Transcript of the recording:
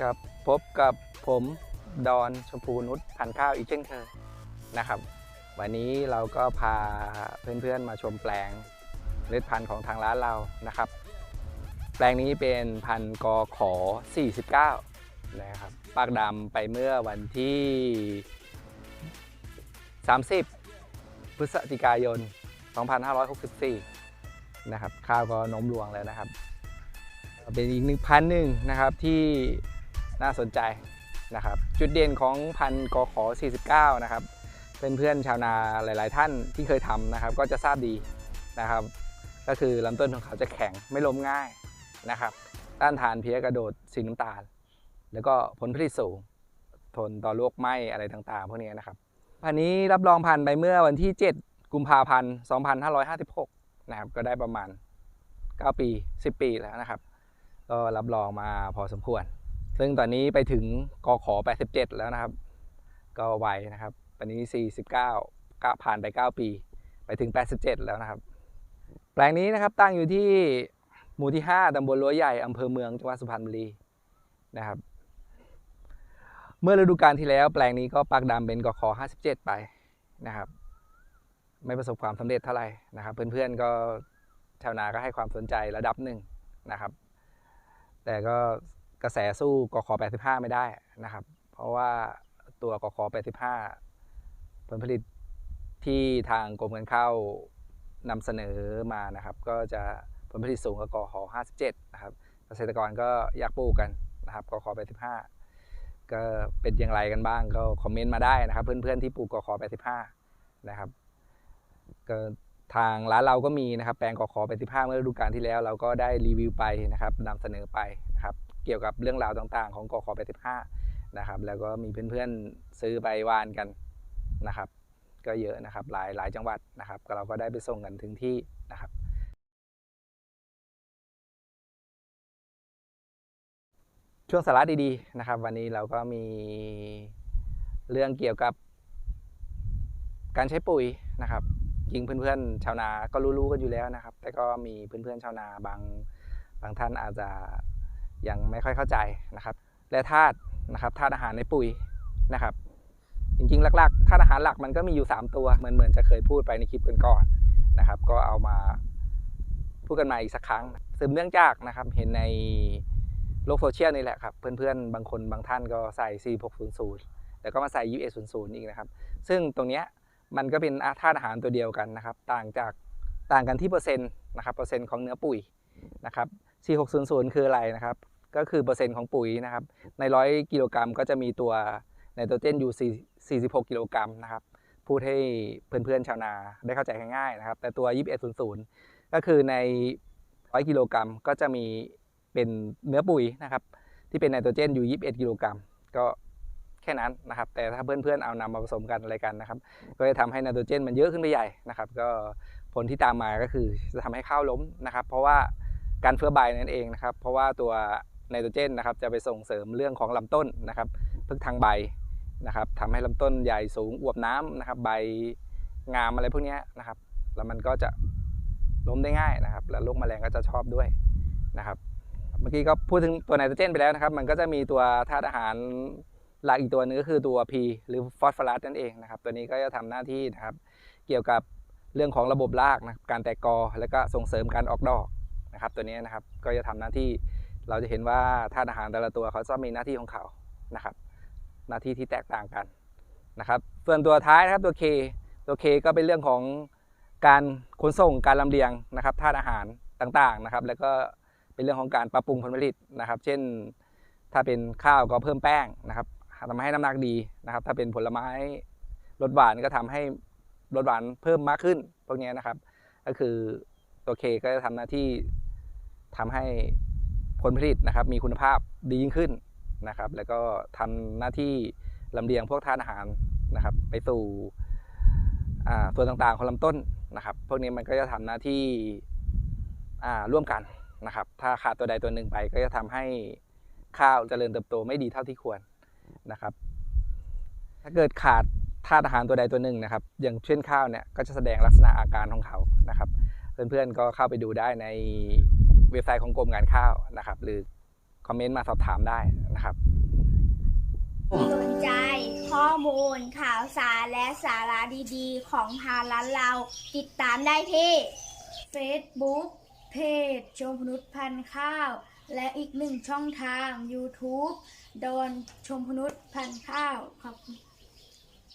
ครับพบกับผมดอนชมพูนุชพันธ์ข้าวอีกเช่นเคยนะครับ วันนี้เราก็พาเพื่อนๆมาชมแปลงเมล็ดพันธุ์ของทางร้านเรานะครับ แปลงนี้เป็นพันธุ์กอขอ 49 นะครับปากดำไปเมื่อวันที่ 30 พฤศจิกายน 2564 นะครับ ข้าวก็น้มรวงแล้วนะครับ เป็นอีกหนึ่งพันหนึ่งนะครับที่ น่าสนใจนะครับ จุดเด่นของพันธุ์กขอ49 นะครับเป็นเพื่อนๆชาวนาหลาย ๆ ท่านที่เคยทำนะครับ ก็จะทราบดีนะครับ ก็คือลำต้นของเขาจะแข็งไม่ล้มง่ายนะครับ ต้านทานเพี้ยกระโดดสีน้ำตาล แล้วก็ผลผลิตสูง ทนต่อโรคไหม้อะไรต่าง ๆ พวกนี้นะครับพันนี้รับรองพันไปเมื่อวันที่ 7 กุมภาพันธ์ 2556 นะครับ ก็ได้ประมาณ 9 ปี 10 ปีแล้วนะครับ ก็รับรองมาพอสมควร ซึ่งตอนนี้ไปถึงกขอ 87 แล้วนะครับ ก็ไวนะครับปันนี้ 49ก็ผ่านไป 9 ปี ไปถึง 87 แล้วนะครับ แปลงนี้นะครับตั้งอยู่ที่หมู่ที่ 5ตำบลรั้วใหญ่อำเภอเมืองจังหวัดสุพรรณบุรีนะครับ เมื่อฤดูกาลที่แล้ว แปลงนี้ก็ปักดำเป็นกขอ 57 ไปนะครับ ไม่ประสบความสำเร็จเท่าไหร่นะครับ เพื่อนๆก็ชาวนาก็ให้ความสนใจระดับหนึ่งนะครับ แต่ก็ กระแสสู้กขอ85 ไม่ได้นะครับ เพราะว่าตัวกขอ85 ผลผลิตที่ทางกรมการข้าวนำเสนอมานะครับ ก็จะผลผลิตสูงกว่ากขอ57 นะครับ เกษตรกรก็อยากปลูกกันนะครับกขอ85 ก็เป็นอย่างไรกันบ้างก็คอมเมนต์มาได้นะครับ เพื่อนๆที่ปลูกกขอ85 นะครับก็ทางร้านเราก็มีนะครับแปลงกขอ85เมื่อฤดูกาลที่แล้ว เราก็ได้รีวิวไปนะครับนำเสนอไป เกี่ยวกับเรื่องราวต่างๆ ของกขอ85นะครับแล้วก็มีเพื่อนๆซื้อไปวานกันนะครับ ก็เยอะนะครับหลายหลายจังหวัดนะครับเราก็ได้ไปส่งกันถึงที่นะครับช่วงสาระดีๆนะครับ วันนี้เราก็มีเรื่องเกี่ยวกับ การใช้ปุ๋ยนะครับจริงเพื่อนๆ ชาวนาก็รู้ๆกันอยู่แล้วนะครับ แต่ก็มีเพื่อนๆชาวนาบางบางท่านอาจจะ ยังไม่ค่อยเข้าใจนะครับ และธาตุนะครับธาตุอาหารในปุ๋ยนะครับ จริงๆหลักๆธาตุอาหารหลักมันก็มีอยู่ 3 ตัวเหมือนเหมือนจะเคยพูดไปในคลิปก่อนๆนะครับ ก็เอามาพูดกันใหมาอีกสักครั้งสืบเนื่องจากนะครับเห็นในโลกโซเชียลนี่แหละครับ เพื่อนๆ บางคนบางท่านก็ใส่ 4600 แล้วก็มาใส่ 2100 อีกนะครับ ซึ่งตรงเนี้ยมันก็เป็นธาตุอาหารตัวเดียวกันนะครับ ต่างจากต่างกันที่เปอร์เซ็นต์นะครับเปอร์เซ็นต์ของเนื้อปุ๋ยนะครับ 4600 คืออะไรนะครับ ก็คือเปอร์เซ็นต์ของปุ๋ยนะครับ ใน 100 กิโลกรัมก็จะมีตัวไนโตรเจนอยู่ 46 กิโลกรัมนะครับ พูดให้เพื่อนๆชาวนาได้เข้าใจง่ายๆนะครับ แต่ตัว 2100 ก็คือใน 100 กิโลกรัมก็จะมีเป็นเนื้อปุ๋ยนะครับ ที่เป็นไนโตรเจนอยู่ 21 กิโลกรัม ก็แค่นั้นนะครับ แต่ถ้าเพื่อนๆเอานำมาผสมกันอะไรกันนะครับ ก็จะทำให้ไนโตรเจนมันเยอะขึ้นไปใหญ่นะครับ ก็ผลที่ตามมาก็คือจะทำให้ข้าวล้มนะครับ เพราะว่า การเฟื้อใบนั่นเองนะครับ เพราะว่าตัวไนโตรเจนนะครับจะไปส่งเสริมเรื่องของลำต้นนะครับพึกทางใบนะครับทำให้ลำต้นใหญ่สูงอวบน้ำนะครับ ใบงามอะไรพวกนี้นะครับ แล้วมันก็จะล้มได้ง่ายนะครับ แล้วโรคแมลงก็จะชอบด้วยนะครับ เมื่อกี้ก็พูดถึงตัวไนโตรเจนไปแล้วนะครับ มันก็จะมีตัวธาตุอาหารหลักอีกตัวนึงก็คือตัว P หรือฟอสฟอรัสนั่นเองนะครับ ตัวนี้ก็จะทำหน้าที่นะครับ เกี่ยวกับเรื่องของระบบรากนะการแตกกอ แล้วก็ส่งเสริมการออกดอก นะครับ ตัวนี้นะครับก็จะทำหน้าที่เราจะเห็นว่าธาตุอาหารแต่ละตัวเขาจะมีหน้าที่ของเขานะครับ หน้าที่ที่แตกต่างกันนะครับส่วนตัวท้ายนะครับตัว K ตัว K ก็เป็นเรื่องของการขนส่งการลำเลียงนะครับธาตุอาหารต่างๆนะครับ แล้วก็เป็นเรื่องของการปรับปรุงผลผลิตนะครับ เช่น ถ้าเป็นข้าวก็เพิ่มแป้งนะครับทำให้น้ำหนักดีนะครับ ถ้าเป็นผลไม้รสหวานก็ทำให้รสหวานเพิ่มมากขึ้นพวกนี้นะครับ ก็คือ ตัวเคก็จะทำหน้าที่ทำให้ผลผลิตนะครับ มีคุณภาพดียิ่งขึ้นนะครับ แล้วก็ทำหน้าที่ลำเลียงพวกธาตุอาหารนะครับ ไปสู่ส่วนต่างๆของลำต้นนะครับ พวกนี้มันก็จะทำหน้าที่ร่วมกันนะครับ ถ้าขาดตัวใดตัวหนึ่งไปก็จะทำให้ข้าวเจริญเติบโตไม่ดีเท่าที่ควรนะครับ ถ้าเกิดขาดธาตุอาหารตัวใดตัวหนึ่งนะครับ อย่างเช่นข้าวเนี่ยก็จะแสดงลักษณะอาการของเขานะครับ เพื่อนๆก็เข้าไปดูได้ในเว็บไซต์ของกรมการข้าวนะครับ หรือคอมเมนต์มาสอบถามได้นะครับสนใจข้อมูลข่าวสารและสาระดีๆ ของทางร้านเรา ติดตามได้ที่ Facebook เพจชมพนุษย์พันธ์ข้าว และอีกหนึ่งช่องทาง YouTube โดนชมพนุษย์พันธ์ข้าวขอบคุณ